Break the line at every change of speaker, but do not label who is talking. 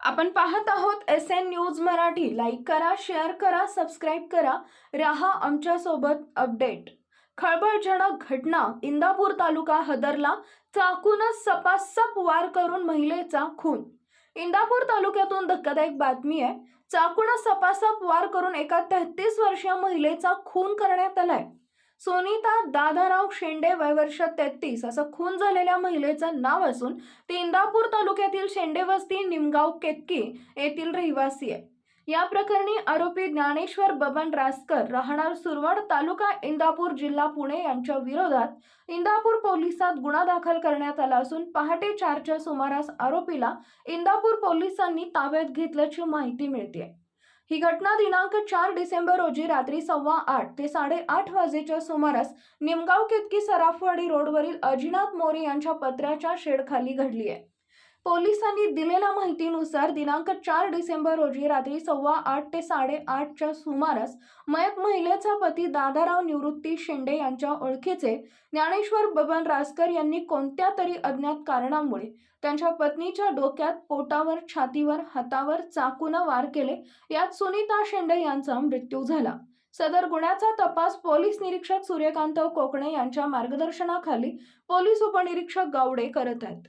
आपण पाहत आहोत S N news Marathi. Like करा शेअर करा सबस्क्राईब करा. रहा आमच्यासोबत अपडेट खळबळजनक घटना इंदापूर तालुका हदरला. चाकूनच सपासप वार करून महिलेचा खून इंदापूर तालुक्यातून धक्कादायक बातमी आहे. चाकून सपासप वार करून एका तेहतीस वर्षीय महिलेचा खून करण्यात आलाय. सोनिता दादाराव शेंडे वय वर्ष तेहतीस असं खून झालेल्या महिलेचं नाव असून ती इंदापूर तालुक्यातील शेंडे वस्ती निमगाव केतकी येथील रहिवासी आहे. या प्रकरणी आरोपी ज्ञानेश्वर बबन रासकर राहणार सुरवड तालुका इंदापूर जिल्हा पुणे यांच्या विरोधात इंदापूर पोलिसात गुन्हा दाखल करण्यात आला असून पहाटे चारच्या सुमारास आरोपीला इंदापूर पोलिसांनी ताब्यात घेतल्याची माहिती मिळते ही घटना दिनांक चार डिसेंबर रोजी रात्री सव्वा आठ ते साडेआठ वाजेच्या सुमारास निमगाव केतकी सराफवाडी रोडवरील अजिनाथ मोरे यांच्या पत्र्याच्या शेडखाली घडली आहे. पोलिसांनी दिलेल्या माहितीनुसार दिनांक चार डिसेंबर रोजी रात्री सव्वा आठ ते साडेआठच्या सुमारास मयत महिलेचा पती दादाराव निवृत्ती शिंदे यांच्या ओळखीचे ज्ञानेश्वर बबन रासकर यांनी कोणत्या तरी अज्ञात कारणामुळे त्यांच्या पत्नीच्या डोक्यात पोटावर छातीवर हातावर चाकूनं वार केले यात सुनीता शेंडे यांचा मृत्यू झाला. सदर गुन्ह्याचा तपास पोलीस निरीक्षक सूर्यकांत कोकणे यांच्या मार्गदर्शनाखाली पोलीस उपनिरीक्षक गावडे करत आहेत.